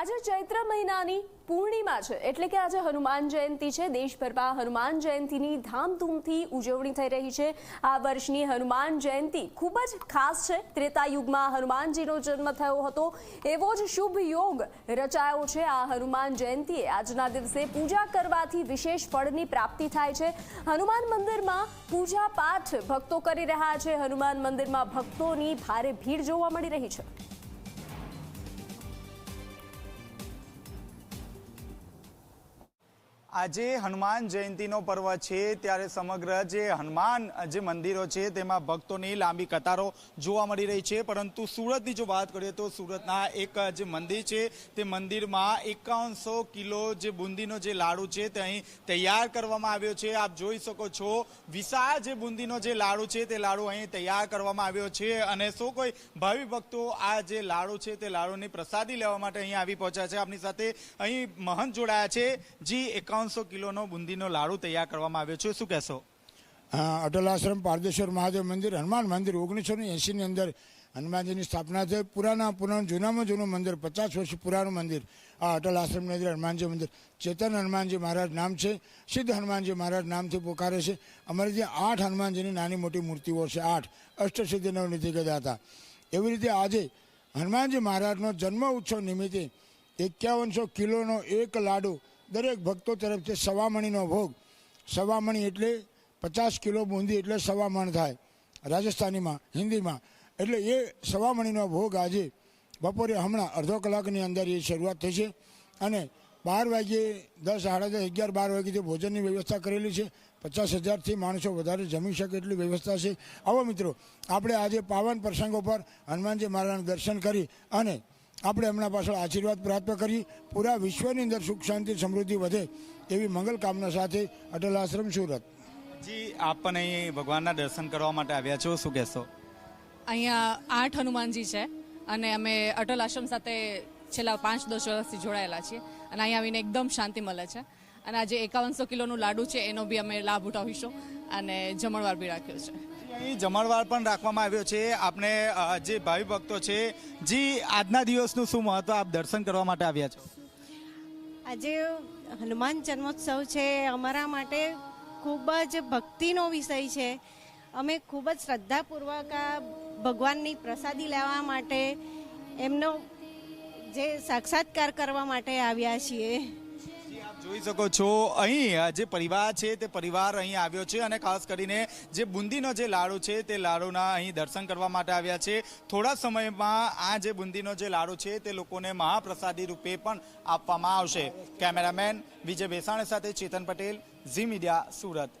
આજે ચૈત્ર મહિનાની પૂર્ણિમા છે. એટલે કે આજે હનુમાન જયંતિ છે. દેશભરમાં હનુમાન જયંતિની ધામધૂમથી ઉજવણી થઈ રહી છે. આ વર્ષની હનુમાન જયંતિ ખૂબ જ ખાસ છે. ત્રેતા યુગમાં હનુમાનજીનો જન્મ થયો હતો. એવો જ શુભ યોગ રચાયો છે. આ હનુમાન જયંતિએ આજના દિવસે પૂજા કરવાથી વિશેષ ફળની પ્રાપ્તિ થાય છે. હનુમાન મંદિરમાં પૂજા પાઠ ભક્તો કરી રહ્યા છે. હનુમાન મંદિરમાં ભક્તોની ભારે ભીડ જોવા મળી રહી છે. આજે હનુમાન જયંતિનો પર્વ છે, ત્યારે સમગ્ર જે હનુમાન, જે મંદિરો છે, તેમાં ભક્તોની લાંબી કતારો જોવા મળી રહી છે. પરંતુ સુરતની જો વાત કરીએ તો સુરતના એક જે મંદિર છે, તે મંદિરમાં એકાવનસો કિલો જે બુંદીનો જે લાડુ છે, તે અહીં તૈયાર કરવામાં આવ્યો છે. આપ જોઈ શકો છો, વિશાળ જે બુંદીનો જે લાડુ છે, તે લાડુ અહીં તૈયાર કરવામાં આવ્યો છે અને શું કોઈ ભાવિ ભક્તો આ જે લાડુ છે, તે લાડુની પ્રસાદી લેવા માટે અહીં આવી પહોંચ્યા છે. આપની સાથે અહીં મહંત જોડાયા છે. જી એકાવનસો કિલોનો બુંદીનો લાડુ તૈયાર કરવામાં આવ્યો છે. શું કહેશો? અટલ આશ્રમ પારદેશ્વર મહાદેવ મંદિર, હનુમાન મંદિર ઓગણીસો ને એંસીની અંદર હનુમાનજીની સ્થાપના થઈ. પુરાના પુરાણ જૂનામાં જૂનું મંદિર, પચાસ વર્ષ પુરાનું મંદિર. આ અટલ આશ્રમની અંદર હનુમાનજી મંદિર. ચેતન હનુમાનજી મહારાજ નામ છે. સિદ્ધ હનુમાનજી મહારાજ નામથી પોકારે છે. અમારે ત્યાં આઠ હનુમાનજીની નાની મોટી મૂર્તિઓ છે, આઠ અષ્ટસિદ્ધિ નવનિધિ કહેતા હતા. એવી રીતે આજે હનુમાનજી મહારાજનો જન્મ ઉત્સવ નિમિત્તે એકાવનસો કિલોનો એક લાડુ દરેક ભક્તો તરફથી સવામણીનો ભોગ, સવામણી એટલે પચાસ કિલો બુંદી એટલે સવામણ થાય, રાજસ્થાનીમાં, હિન્દીમાં. એટલે એ સવામણીનો ભોગ આજે બપોરે હમણાં અડધો કલાકની અંદર એ શરૂઆત થઈ છે અને બાર વાગ્યે દસ, સાડા દસ, અગિયાર, બાર વાગ્યેથી ભોજનની વ્યવસ્થા કરેલી છે. પચાસ હજારથી માણસો વધારે જમી શકે એટલી વ્યવસ્થા છે. આવો મિત્રો, આપણે આજે પાવન પ્રસંગો પર હનુમાનજી મહારાજના દર્શન કરી અને આપણે એમના પાછળ આશીર્વાદ પ્રાપ્ત કરી પૂરા વિશ્વની અંદર સુખ શાંતિ સમૃદ્ધિ વધે એવી મંગલ કામના સાથે અટલ આશ્રમ સુરત. જી આપ પણ અહીં ભગવાનના દર્શન કરવા માટે આવ્યા છો શું કહેશો? અહીંયા આઠ હનુમાનજી છે અને અમે અટલ આશ્રમ સાથે છેલ્લા પાંચ દસ વર્ષથી જોડાયેલા છીએ અને અહીંયા આવીને એકદમ શાંતિ મળે છે. અને આજે એકાવનસો કિલોનું લાડુ છે એનો બી અમે લાભ ઉઠાવીશું અને જમણવાર બી રાખ્યો છે. અહીં જમણવાર પણ રાખવામાં આવ્યો છે. આપણે જે ભાવિ ભક્તો છે, જે, આજના દિવસનું શું મહત્વ આપ દર્શન કરવા માટે આવ્યા છો? આજે હનુમાન જન્મોત્સવ છે. અમારા માટે ખૂબ જ ભક્તિનો વિષય છે. અમે ખૂબ જ શ્રદ્ધાપૂર્વક ભગવાનની પ્રસાદી લેવા માટે એમનો જે સાક્ષાત્કાર કરવા માટે આવ્યા છીએ. જોઈ શકો છો, અહીં જે પરિવાર છે તે પરિવાર અહીં આવ્યો છે અને ખાસ કરીને જે બુંદીનો જે લાડુ છે તે લાડુના અહીં દર્શન કરવા માટે આવ્યા છે. થોડા સમયમાં આ જે બુંદીનો જે લાડુ છે તે લોકોને મહાપ્રસાદી રૂપે પણ આપવામાં આવશે. કેમેરામેન વિજય બેસાણી સાથે ચેતન પટેલ, ઝી મીડિયા, સુરત.